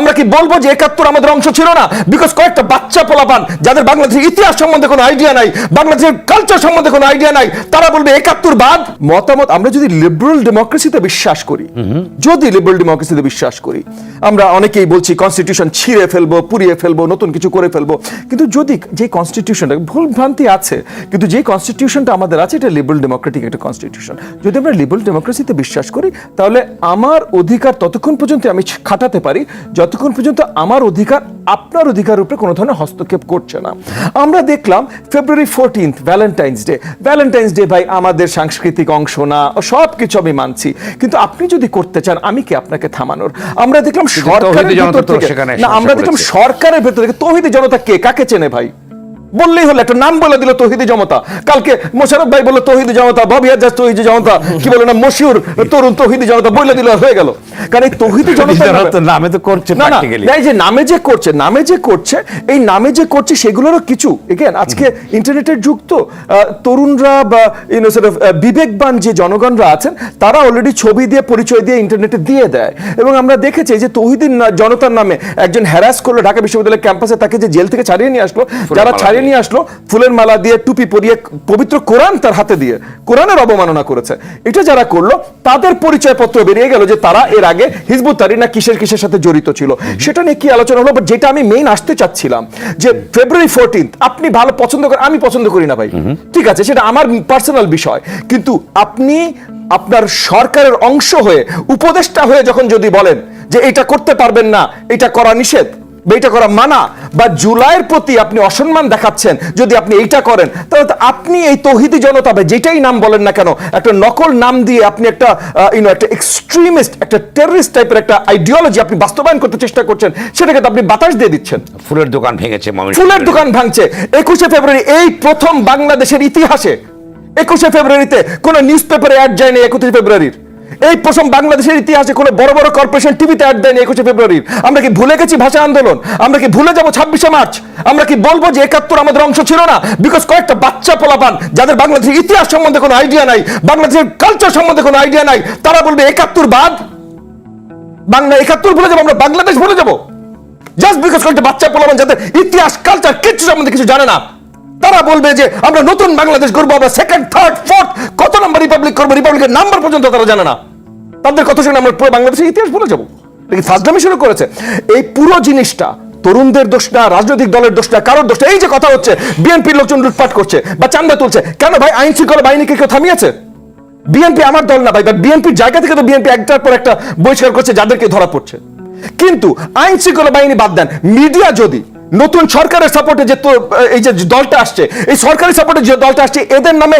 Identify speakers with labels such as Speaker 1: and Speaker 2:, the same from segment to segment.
Speaker 1: আমরা কি বলব যে একাত্তর আমাদের অংশ ছিল না? বিকজ কয়েকটা বাচ্চা পোলাপান, যাদের বাংলাদেশের ইতিহাস সম্বন্ধে কোনো আইডিয়া নাই, বাংলাদেশের কালচার সম্বন্ধে কোনো আইডিয়া নাই, তারা বলবে একাত্তর বাদ। মতামত আমরা যদি লিবারেল ডেমোক্রেসিতে বিশ্বাস করি, যদি লিবারেল ডেমোক্রেসিতে বিশ্বাস করি, আমরা অনেকেই বলছি কনস্টিটিউশন ছিঁড়ে ফেলব, পুড়িয়ে ফেলব, নতুন কিছু করে ফেলব। কিন্তু যদি যে কনস্টিটিউশনটা ভুল ভ্রান্তি আছে, কিন্তু যে কনস্টিটিউশনটা আমাদের আছে, এটা লিবারেল ডেমোক্রেটিক একটা কনস্টিটিউশন যদি আমরা লিবারেল ডেমোক্রেসিতে বিশ্বাস করি, তাহলে আমার অধিকার ততক্ষণ পর্যন্ত আমি খাটাতে পারি যতক্ষণ পর্যন্ত আমার অধিকার আপনার অধিকার উপরে কোনো ধরনের হস্তক্ষেপ করছে না। আমরা দেখলাম February fourteenth Valentine's day Valentine's day ভাই আমাদের সাংস্কৃতিক অংশ না সব কিছু আমি মানছি। কিন্তু আপনি যদি করতে চান আমি কি আপনাকে থামানোর? আমরা দেখলাম সরকারের ভেতর থেকে না আমরা দেখলাম সরকারের ভেতর থেকে তহিদি জনতা কে? কাকে চেনে ভাই? বললেই হলো একটা নাম বলে দিল তৌহিদি জনতা। কালকে মোশারফ ভাই বলল তৌহিদি জনতা ববি আজাজ তৌহিদি জনতা। কি বলে না মশিউর তরুণ তৌহিদি জনতা বলে দিল হয়ে গেল। কারণ এই তৌহিদি জনতা
Speaker 2: জনতা নামে তো করছে
Speaker 1: না না এই যে নামে যে করছে নামে যে করছে এই নামে যে করছে সেগুলোরও কিছু। এগেন আজকে ইন্টারনেটের যুগ তো তরুণরা বা ইউনো বিবেকবান যে জনগণরা আছেন তারা অলরেডি ছবি দিয়ে পরিচয় দিয়ে ইন্টারনেটে দিয়ে দেয়। এবং আমরা দেখেছি যে তহিদিন জনতার নামে একজন হ্যারাস করল ঢাকা বিশ্ববিদ্যালয়ের ক্যাম্পাসে তাকে যে জেল থেকে ছাড়িয়ে নিয়ে আসলো যারা
Speaker 2: মালা
Speaker 1: ছাড়িয়ে নিয়ে আসলো ফুলের মালা দিয়ে টুপি পরিয়ে পবিত্র কোরআন তার হাতে দিয়ে কোরআনের অবমাননা করেছে। এটা যারা করল তাদের পরিচয় পত্র বেরিয়ে গেল যে তারা এর আগে হিজবুত তারি না কিসের কিসের সাথে জড়িত ছিল। সেটা নিয়ে কি আলোচনা হলো? বাট যেটা আমি মেইন আসতে চাচ্ছিলাম যে ফেব্রুয়ারি ফোরটিন্থ আপনি ভালো পছন্দ করেন আমি পছন্দ করি না ভাই। ঠিক আছে সেটা আমার পার্সোনাল বিষয়। কিন্তু আপনি আপনার সরকারের অংশ হয়ে উপদেষ্টা হয়ে যখন যদি বলেন যে এটা করতে পারবেন না এটা করা নিষেধ এটা করা মানা বা জুলাইয়ের প্রতি আপনি অসম্মান দেখাচ্ছেন যদি আপনি এইটা করেন তাহলে আপনি এই তৌহিদি জনতা বা যেটাই নাম বলেন না কেন একটা নকল নাম দিয়ে আপনি একটা ইউনো একটা এক্সট্রিমিস্ট একটা টেররিস্ট টাইপের একটা আইডিওলজি আপনি বাস্তবায়ন করতে চেষ্টা করছেন সেটাকে তো আপনি বাতাস দিয়ে দিচ্ছেন
Speaker 2: ফুলের দোকান ভেঙেছে।
Speaker 1: ফুলের দোকান ভাঙছে একুশে ফেব্রুয়ারি এই প্রথম বাংলাদেশের ইতিহাসে একুশে ফেব্রুয়ারিতে কোনো নিউজ পেপারে অ্যাড যায়নি একুশে ফেব্রুয়ারির এই প্রথম বাংলাদেশের ইতিহাসে কোনো বড় বড় কর্পোরেশন টিভিতে অ্যাড দেয়নি একুশে ফেব্রুয়ারির আমরা কি ভুলে গেছি ভাষা আন্দোলন? আমরা কি ভুলে যাব ছাব্বিশে মার্চ আমরা কি বলব যে একাত্তর আমাদের অংশ ছিল না? বিকজ কয়েকটা বাচ্চা পোলাপান, যাদের বাংলাদেশের ইতিহাস সম্বন্ধে কোনো আইডিয়া নাই, বাংলাদেশের কালচার সম্বন্ধে কোনো আইডিয়া নাই, তারা বলবে একাত্তর বাদ। বাংলা একাত্তর ভুলে যাব, আমরা বাংলাদেশ ভুলে যাব। জাস্ট বিকজ কয়েকটা বাচ্চা পোলাপান, যাদের ইতিহাস কালচার কিচ্ছু সম্বন্ধে কিছু জানে না তারা বলবে যে আমরা নতুন বাংলাদেশ করব আমরা সেকেন্ড থার্ড ফোর্থ কত নাম্বার রিপাবলিক করব রিপাবলিকের নাম্বার পর্যন্ত তারা জানে না। তাদের কথা শুনে আমরা পুরো বাংলাদেশের ইতিহাস ভুলে যাব। ফার্স্টমি শুরু করেছে? এই পুরো জিনিসটা তরুণদের দোষ না, রাজনৈতিক দলের দোষ না, কারোর দোষ এই যে কথা হচ্ছে, বিএনপির লোকজন লুটপাট করছে বা চান্দা তুলছে, কেন ভাই আইন শৃঙ্খলা বাহিনীকে কেউ থামিয়েছে? বিএনপি আমার দল না ভাই বিএনপির জায়গা থেকে তো বিএনপি একটার পর একটা বহিষ্কার করছে, যাদেরকে ধরা পড়ছে। কিন্তু আইন শৃঙ্খলা বাহিনী বাদ দেন। মিডিয়া যদি নতুন সরকারের সাপোর্টে যে এই যে দলটা আসছে, এই সরকারি সাপোর্টে যে দলটা আসছে, এদের নামে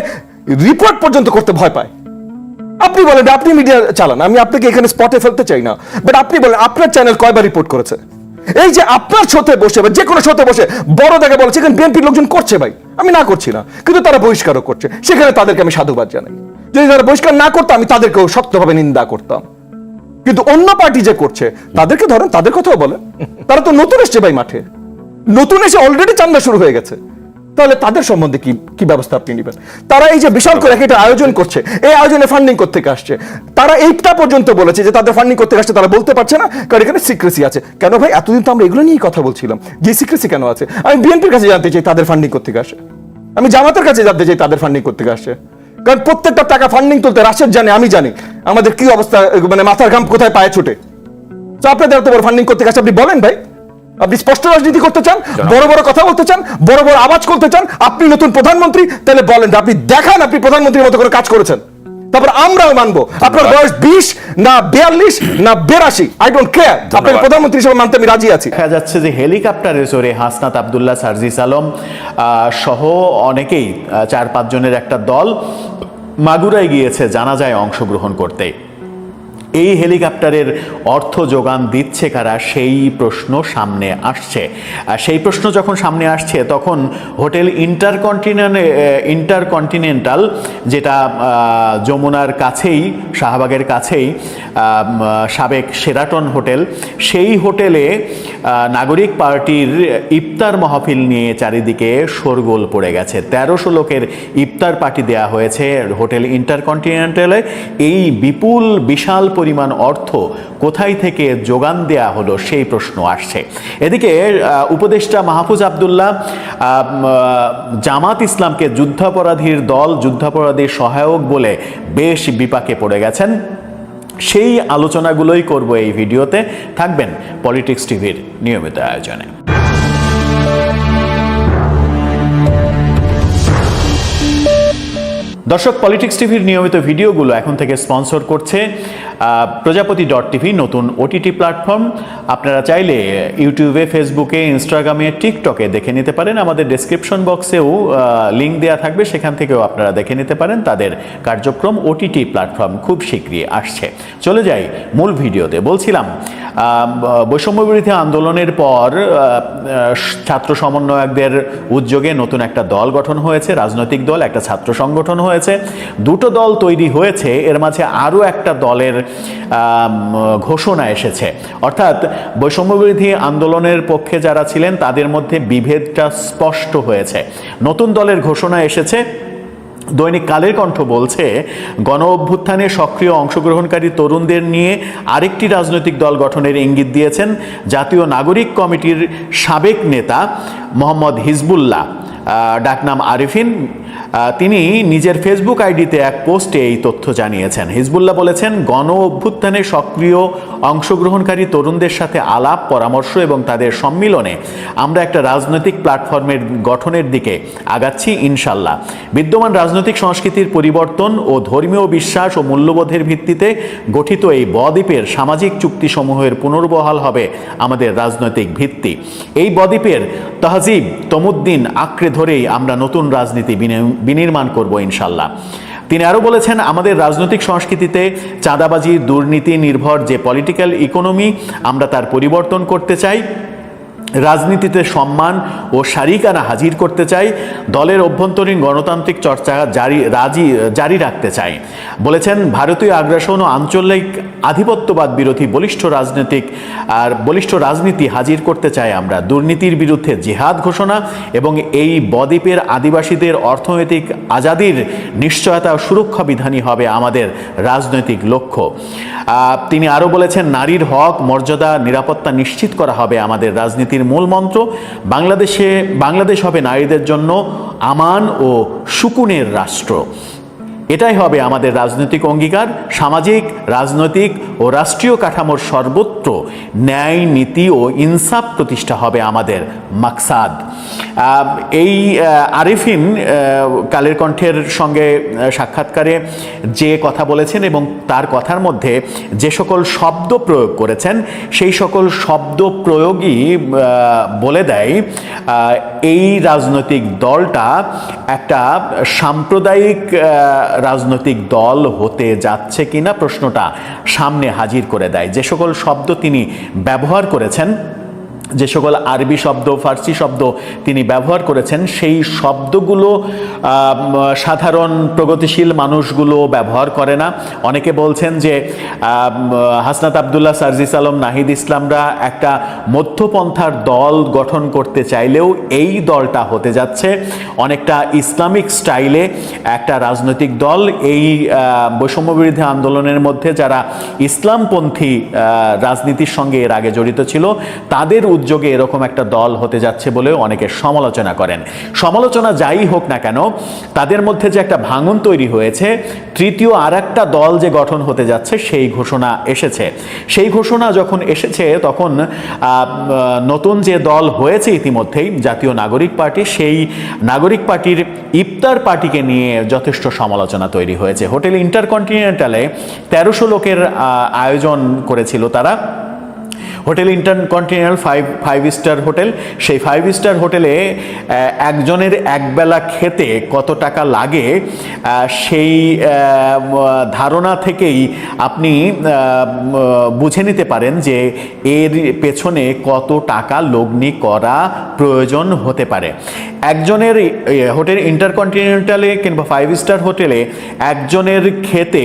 Speaker 1: রিপোর্ট পর্যন্ত করতে ভয় পায়। আপনি বলেন আপনি মিডিয়া চালান, আমি আপনাকে এখানে স্পটে ফেলতে চাই না। বাট আপনি বলেন, আপনার চ্যানেল কয়বার রিপোর্ট করেছে? এই যে আপনার শোতে বসে, বা যে কোনো শোতে বসে, বড় দেখে বলছে, এখানে বিএনপির লোকজন করছে ভাই। আমি না করছি না, কিন্তু তারা বহিষ্কারও করছে। সেখানে তাদেরকে আমি সাধুবাদ জানাই। যদি তারা বহিষ্কার না করতো, আমি তাদেরকেও শক্তভাবে নিন্দা করতাম। কিন্তু অন্য পার্টি যে করছে, তাদেরকে ধরেন, তাদের কথাও বলে তারা তো নতুন এসছে ভাই মাঠে। নতুন এসে অলরেডি চান্দা শুরু হয়ে গেছে। তাহলে তাদের সম্বন্ধে কি কি ব্যবস্থা আপনি নেবেন? তারা এই যে বিশাল করে একটা আয়োজন করছে, এই আয়োজনে ফান্ডিং করতে আসছে? তারা এইটা পর্যন্ত বলেছে যে তাদের ফান্ডিং করতে আসছে, তারা বলতে পারছে না, কারণ এখানে সিক্রেসি আছে। কেন ভাই? এতদিন তো আমরা এগুলো নিয়েই কথা বলছিলাম। যে সিক্রেসি কেন আছে? আমি বিএনপির কাছে জানতে চাই তাদের ফান্ডিং করতে আসে। আমি জামাতের কাছে জানতে চাই তাদের ফান্ডিং করতে আসছে কারণ প্রত্যেকটা টাকা ফান্ডিং তুলতে রাশেদ জানে, আমি জানি। আমাদের কি অবস্থা মানে মাথার ঘাম কোথায়, পায়ে ছুটে? তো আপনাদের এত বড় ফান্ডিং করতে গেছে আপনি বলেন ভাই। আপনি স্পষ্ট রাজনীতি করতে চান বড় বড় কথা বলতে চান বড় বড় আওয়াজ করতে চান আপনি নতুন প্রধানমন্ত্রী তাহলে বলেন আপনি দেখান আপনি প্রধানমন্ত্রীর মতো করে কাজ করেছেন। তারপর আমরাও মানবো। আপনার বয়স বিশ না বিয়াল্লিশ না বেরাশি। আই ডোন্ট কেয়ার আপনাকে প্রধানমন্ত্রী হিসেবে মানতে আমি রাজি আছি।
Speaker 3: দেখা যাচ্ছে যে হেলিকপ্টারে চড়ে হাসনাত আবদুল্লাহ সার্জিস আলম আহ, সহ অনেকেই চার পাঁচজনের একটা দল মাগুরায় গিয়েছে জানাজায় অংশগ্রহণ করতে। এই হেলিকপ্টারের অর্থ যোগান দিচ্ছে কারা সেই প্রশ্ন সামনে আসছে। আর সেই প্রশ্ন যখন সামনে আসছে, তখন হোটেল ইন্টারকন্টিনেন্ট ইন্টারকন্টিনেন্টাল যেটা যমুনার কাছেই, শাহবাগের কাছেই সাবেক সেরাটন হোটেল, সেই হোটেলে নাগরিক পার্টির ইফতার মাহফিল নিয়ে চারিদিকে শোরগোল পড়ে গেছে। তেরোশো লোকের ইফতার পার্টি দেয়া হয়েছে হোটেল ইন্টারকন্টিনেন্টালে। এই বিপুল, বিশাল পরিমাণ অর্থ কোথায় থেকে যোগান দেয়া হলো সেই প্রশ্ন আসছে। এদিকে উপদেষ্টা মাহফুজ আবদুল্লাহ জামাত ইসলামকে যুদ্ধাপরাধীর দল, যুদ্ধাপরাধীর সহায়ক বলে বেশ বিপাকে পড়ে গেছেন। সেই আলোচনাগুলোই করব এই ভিডিওতে। থাকবেন পলিটিক্স টিভির নিয়মিত আয়োজনে। দর্শক পলিটিক্স টিভির নিয়মিত ভিডিওগুলো এখন থেকে স্পন্সর করছে প্রজাপতি ডট টিভি নতুন ওটিটি প্ল্যাটফর্ম আপনারা চাইলে ইউটিউবে ফেসবুকে ইনস্টাগ্রামে টিকটকে দেখে নিতে পারেন। আমাদের ডেসক্রিপশন বক্সেও লিঙ্ক দেওয়া থাকবে। সেখান থেকেও আপনারা দেখে নিতে পারেন। তাদের কার্যক্রম ওটিটি প্ল্যাটফর্ম খুব শীঘ্রই আসছে। চলে যাই মূল ভিডিওতে। বলছিলাম আহ, বৈষম্য বিরোধী আন্দোলনের পর ছাত্র সমন্বয়কদের উদ্যোগে নতুন একটা দল গঠন হয়েছে রাজনৈতিক দল একটা ছাত্র সংগঠন হয়েছে। দুটো দল তৈরি হয়েছে এর মাঝে আরও একটা দলের ঘোষণা এসেছে। অর্থাৎ বৈষম্য বিরোধী আন্দোলনের পক্ষে যারা ছিলেন তাদের মধ্যে বিভেদটা স্পষ্ট হয়েছে। নতুন দলের ঘোষণা এসেছে দৈনিক কালের কণ্ঠ বলছে, গণ অভ্যুত্থানে সক্রিয় অংশগ্রহণকারী তরুণদের নিয়ে আরেকটি রাজনৈতিক দল গঠনের ইঙ্গিত দিয়েছেন জাতীয় নাগরিক কমিটির সাবেক নেতা মোহাম্মদ হিজবুল্লাহ। ডাকনাম আরিফিন। তিনি নিজের ফেসবুক আইডিতে এক পোস্টে এই তথ্য জানিয়েছেন। হিজবুল্লাহ বলেছেন, গণ অভ্যুত্থানে সক্রিয় অংশগ্রহণকারী তরুণদের সাথে আলাপ, পরামর্শ এবং তাদের সম্মিলনে আমরা একটা রাজনৈতিক প্ল্যাটফর্মের গঠনের দিকে আগাচ্ছি ইনশাল্লাহ। বিদ্যমান রাজনৈতিক সংস্কৃতির পরিবর্তন ও ধর্মীয় বিশ্বাস ও মূল্যবোধের ভিত্তিতে গঠিত এই বদ্বীপের সামাজিক চুক্তিসমূহের পুনর্বহাল হবে আমাদের রাজনৈতিক ভিত্তি। এই বদ্বীপের তহজিব তমুদ্দিন আঁকড়ে ধরেই আমরা নতুন রাজনীতি বিনি- বিনির্মাণ করব ইনশাল্লাহ। তিনি আরও বলেছেন, আমাদের রাজনৈতিক সংস্কৃতিতে চাঁদাবাজি, দুর্নীতি, নির্ভর যে পলিটিক্যাল ইকোনমি আমরা তার পরিবর্তন করতে চাই। রাজনীতিতে সম্মান ও সারিকানা হাজির করতে চাই, দলের অভ্যন্তরীণ গণতান্ত্রিক চর্চা জারি, রাজি, জারি রাখতে চাই। বলেছেন, ভারতীয় আগ্রাসন ও আঞ্চলিক আধিপত্যবাদ বিরোধী বলিষ্ঠ রাজনৈতিক আর বলিষ্ঠ রাজনীতি হাজির করতে চাই আমরা। দুর্নীতির বিরুদ্ধে জিহাদ ঘোষণা এবং এই বদ্বীপের আদিবাসীদের অর্থনৈতিক আজাদির নিশ্চয়তা ও সুরক্ষা বিধানই হবে আমাদের রাজনৈতিক লক্ষ্য। তিনি আরও বলেছেন, নারীর হক, মর্যাদা, নিরাপত্তা নিশ্চিত করা হবে আমাদের রাজনীতির মূল মন্ত্র, বাংলাদেশে, বাংলাদেশ হবে নারীদের জন্য আমান ও সুকুনের রাষ্ট্র। এটাই হবে আমাদের রাজনৈতিক অঙ্গীকার, সামাজিক, রাজনৈতিক ও রাষ্ট্রীয় কাঠামোর সর্বত্র ন্যায়, নীতি ও ইনসাফ প্রতিষ্ঠা হবে আমাদের মাকসাদ। এই আরিফিন কালের কণ্ঠের সঙ্গে সাক্ষাৎকারে যে কথা বলেছেন এবং তার কথার মধ্যে যে সকল শব্দ প্রয়োগ করেছেন, সেই সকল শব্দ প্রয়োগই বলে দেয় এই রাজনৈতিক দলটা একটা সাম্প্রদায়িক রাজনৈতিক দল হতে যাচ্ছে কিনা প্রশ্নটা সামনে হাজির করে দেয়। যে সকল শব্দ তিনি ব্যবহার করেছেন যে সকল আরবি শব্দ ফার্সি শব্দ তিনি ব্যবহার করেছেন সেই শব্দগুলো সাধারণ প্রগতিশীল মানুষগুলো ব্যবহার করে না। অনেকে বলছেন যে হাসনাত আবদুল্লাহ সার্জিস আলম নাহিদ ইসলামরা একটা মধ্যপন্থার দল গঠন করতে চাইলেও এই দলটা হতে যাচ্ছে। অনেকটা ইসলামিক স্টাইলে একটা রাজনৈতিক দল এই আহ, বৈষম্য বিরোধী আন্দোলনের মধ্যে যারা ইসলামপন্থী রাজনীতির সঙ্গে এর আগে জড়িত ছিল তাদের উদ্যোগে এরকম একটা দল হতে যাচ্ছে বলেও অনেকে সমালোচনা করেন। সমালোচনা যাই হোক না কেন, তাদের মধ্যে যে একটা ভাঙন তৈরি হয়েছে, তৃতীয় আর একটা দল যে গঠন হতে যাচ্ছে সেই ঘোষণা এসেছে। সেই ঘোষণা যখন এসেছে, তখন নতুন যে দল হয়েছে ইতিমধ্যেই, জাতীয় নাগরিক পার্টি, সেই নাগরিক পার্টির ইফতার পার্টিকে নিয়ে যথেষ্ট সমালোচনা তৈরি হয়েছে। হোটেল ইন্টারকন্টিনেন্টালে তেরোশো লোকের আয়োজন করেছিল তারা। Hotel InterContinental five five star hotel. সেই ফাইভ স্টার হোটেলে একজনের একবেলা খেতে কত টাকা লাগে সেই ধারণা থেকেই আপনি বুঝে নিতে পারেন যে এর পেছনে কত টাকা লগ্নি করা প্রয়োজন হতে পারে। একজনের হোটেল ইন্টারকন্টিনেন্টালে কিংবা ফাইভ স্টার হোটেলে একজনের খেতে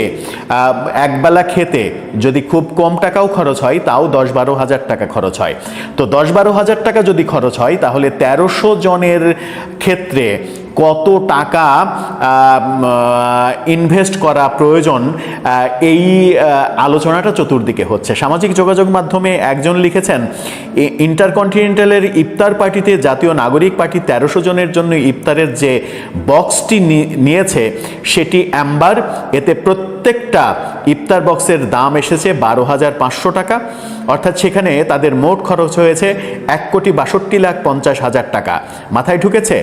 Speaker 3: একবেলা খেতে যদি খুব কম টাকাও খরচ হয়, তাও দশ বারো হাজার টাকা খরচ হয়। তো দশ বারো হাজার টাকা যদি খরচ হয়, তাহলে তেরোশো জনের ক্ষেত্রে কত টাকা ইনভেস্ট করা প্রয়োজন এই আলোচনাটা চতুর্দিকে হচ্ছে। সামাজিক যোগাযোগ মাধ্যমে একজন লিখেছেন ইন্টারকন্টিনেন্টালের ইফতার পার্টিতে জাতীয় নাগরিক পার্টি তেরোশো জনের জন্য ইফতারের যে বক্সটি নিয়েছে, সেটি অ্যাম্বার এতে প্রত্যেকটা ইফতার বক্সের দাম এসেছে বারো হাজার পাঁচশো টাকা। অর্থাৎ সেখানে তাদের মোট খরচ হয়েছে এক কোটি বাষট্টি লাখ পঞ্চাশ হাজার টাকা। মাথায় ঢুকেছে,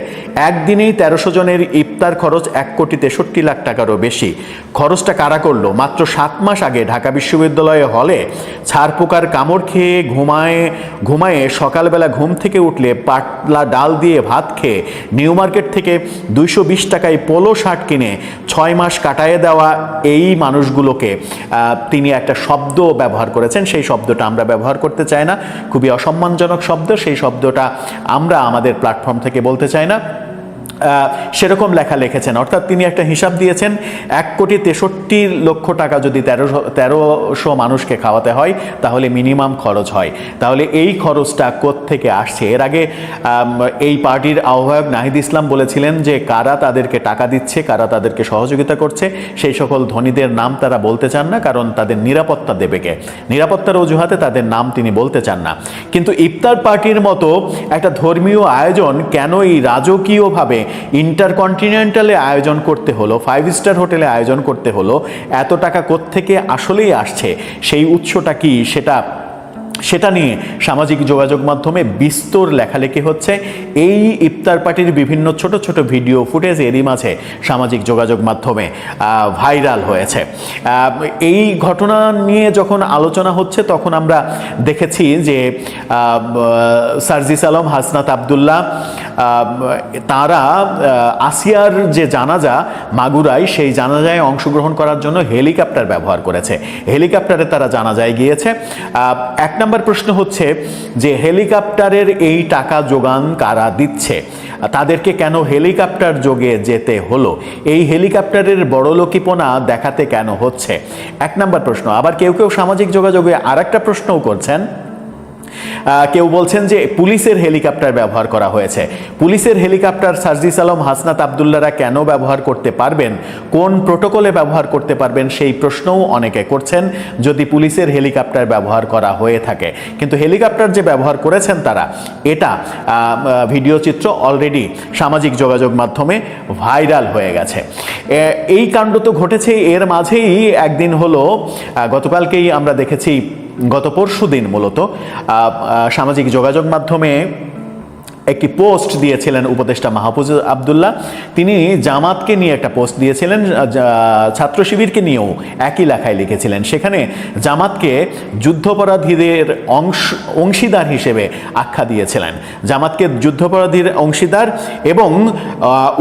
Speaker 3: একদিনেই তেরোশো জনের ইফতার খরচ এক কোটি তেষট্টি লাখ টাকারও বেশি। খরচটা কারা করল? মাত্র সাত মাস আগে ঢাকা বিশ্ববিদ্যালয়ে হলে ছাড় পোকার কামড় খেয়ে ঘুমায়, ঘুমায়ে সকালবেলা ঘুম থেকে উঠলে পাতলা ডাল দিয়ে ভাত খেয়ে নিউ মার্কেট থেকে দুইশো বিশ টাকায় পোলো শার্ট কিনে ছয় মাস কাটায়ে দেওয়া এই মানুষগুলোকে তিনি একটা শব্দ ব্যবহার করেছেন। সেই শব্দটা আমরা ব্যবহার করতে চাই না। খুবই অসম্মানজনক শব্দ। সেই শব্দটা আমরা আমাদের প্ল্যাটফর্ম থেকে বলতে চাই না। সেরকম লেখা লিখেছেন। অর্থাৎ তিনি একটা হিসাব দিয়েছেন, এক কোটি তেষট্টি লক্ষ টাকা যদি তেরোশো তেরোশো মানুষকে খাওয়াতে হয়, তাহলে মিনিমাম খরচ হয়। তাহলে এই খরচটা থেকে আসছে? এর আগে এই পার্টির আহ্বায়ক নাহিদ ইসলাম বলেছিলেন যে, কারা তাদেরকে টাকা দিচ্ছে, কারা তাদেরকে সহযোগিতা করছে, সেই সকল ধনীদের নাম তারা বলতে চান না, কারণ তাদের নিরাপত্তা দেবে কে? নিরাপত্তার অজুহাতে তাদের নাম তিনি বলতে চান না। কিন্তু ইফতার পার্টির মতো একটা ধর্মীয় আয়োজন কেন এই রাজকীয়ভাবে ইন্টারকন্টিনেন্টালে আয়োজন করতে হলো ফাইভ স্টার হোটেলে আয়োজন করতে হলো, এত টাকা কোত্থেকে আসলেই আসছে? সেই উৎসটা কি? সেটা সেটা নিয়ে সামাজিক যোগাযোগ মাধ্যমে বিস্তর লেখালেখি হচ্ছে। এই ইফতার পার্টির বিভিন্ন ছোট ছোট ভিডিও ফুটেজ এরই মাঝে সামাজিক যোগাযোগ মাধ্যমে ভাইরাল হয়েছে। এই ঘটনা নিয়ে যখন আলোচনা হচ্ছে, তখন আমরা দেখেছি যে সার্জিস আলম, হাসনাত আবদুল্লাহ তারা আসিয়ার যে জানাজা মাগুরায়, সেই জানাজায় অংশগ্রহণ করার জন্য হেলিকপ্টার ব্যবহার করেছে। হেলিকপ্টারে তারা জানাজায় গিয়েছে। এক নম্বর প্রশ্ন হচ্ছে যে হেলিকপ্টারের এই টাকা যোগান কারা দিচ্ছে? তাদেরকে কেন হেলিকপ্টার যোগে যেতে হলো? এই হেলিকপ্টারের বড়লোকিপনা দেখাতে কেন হচ্ছে? এক নম্বর প্রশ্ন। আবার কেউ কেউ সামাজিক যোগাযোগে আর একটা প্রশ্নও করছেন। কেউ বলছেন যে পুলিশের হেলিকপ্টার ব্যবহার করা হয়েছে। পুলিশের হেলিকপ্টার সার্জিস আলম, হাসনাত আবদুল্লারা কেন ব্যবহার করতে পারবেন? কোন প্রোটোকলে ব্যবহার করতে পারবেন? সেই প্রশ্নও অনেকে করছেন, যদি পুলিশের হেলিকপ্টার ব্যবহার করা হয়ে থাকে। কিন্তু হেলিকপ্টার যে ব্যবহার করেছেন তারা, এটা ভিডিও চিত্র অলরেডি সামাজিক যোগাযোগ মাধ্যমে ভাইরাল হয়ে গেছে। এই কাণ্ড তো ঘটেছে এর মাঝেই একদিন হলো গতকালকেই আমরা দেখেছি গত পরশু দিন মূলত সামাজিক যোগাযোগ মাধ্যমে একটি পোস্ট দিয়েছিলেন উপদেষ্টা মাহফুজ আবদুল্লাহ। তিনি জামাতকে নিয়ে একটা পোস্ট দিয়েছিলেন ছাত্র শিবিরকে নিয়েও একই লেখায় লিখেছিলেন। সেখানে জামাতকে যুদ্ধপরাধীদের অংশ, অংশীদার হিসেবে আখ্যা দিয়েছিলেন। জামাতকে যুদ্ধপরাধীর অংশীদার এবং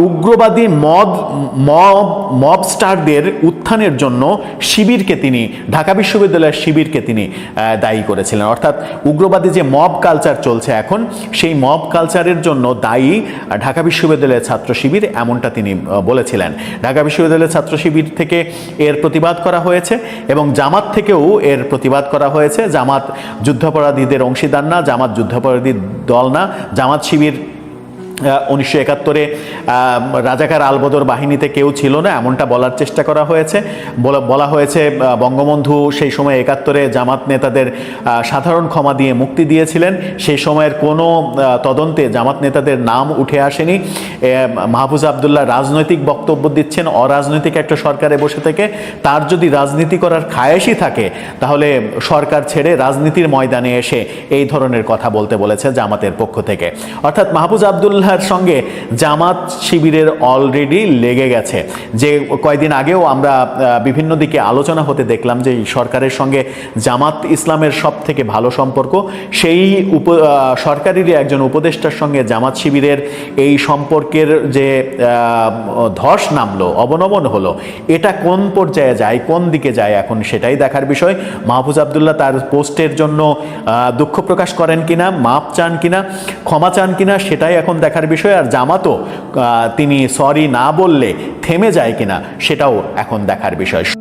Speaker 3: উগ্রবাদী মদ, মব মব স্টারদের উত্থানের জন্য শিবিরকে তিনি, ঢাকা বিশ্ববিদ্যালয়ের শিবিরকে তিনি দায়ী করেছিলেন। অর্থাৎ উগ্রবাদী যে মব কালচার চলছে এখন, সেই মব কালচারের জন্য দায়ী ঢাকা বিশ্ববিদ্যালয়ের ছাত্র শিবির, এমনটা তিনি বলেছিলেন। ঢাকা বিশ্ববিদ্যালয়ের ছাত্র শিবির থেকে এর প্রতিবাদ করা হয়েছে এবং জামাত থেকেও এর প্রতিবাদ করা হয়েছে। জামাত যুদ্ধাপরাধীদের অংশীদার না, জামাত যুদ্ধাপরাধীর দল না, জামাত শিবির উনিশশো একাত্তরে রাজাকার আলবদর বাহিনীতে কেউ ছিল না, এমনটা বলার চেষ্টা করা হয়েছে। বলা- হয়েছে বঙ্গবন্ধু সেই সময় একাত্তরে জামাত নেতাদের সাধারণ ক্ষমা দিয়ে মুক্তি দিয়েছিলেন। সেই সময়ের কোনো তদন্তে জামাত নেতাদের নাম উঠে আসেনি। মাহফুজ আবদুল্লাহ রাজনৈতিক বক্তব্য দিচ্ছেন, অরাজনৈতিক একটা সরকারে বসে থেকে। তার যদি রাজনীতি করার খায়েশই থাকে, তাহলে সরকার ছেড়ে রাজনীতির ময়দানে এসে এই ধরনের কথা বলতে বলেছে জামাতের পক্ষ থেকে। অর্থাৎ মাহফুজ আবদুল্লাহর সঙ্গে জামাত শিবিরের অলরেডি লেগে গেছে। যে কয়েকদিন আগেও আমরা বিভিন্ন দিকে আলোচনা হতে দেখলাম যে সরকারের সঙ্গে জামাত ইসলামের সব থেকে ভালো সম্পর্ক, সেই উপ সরকারেরই একজন উপদেষ্টার সঙ্গে জামাত শিবিরের এই সম্পর্কের যে ধস নামলো, অবনমন হলো, এটা কোন পর্যায়ে যায়, কোন দিকে যায় এখন সেটাই দেখার বিষয়। মাহফুজ আবদুল্লাহ তার পোস্টের জন্য দুঃখ প্রকাশ করেন কিনা, মাপ চান কিনা, ক্ষমা চান কিনা, সেটাই এখন দেখার বিষয় আর জামাতো তিনি সরি না বললে থেমে যায় কিনা সেটাও এখন দেখার বিষয়।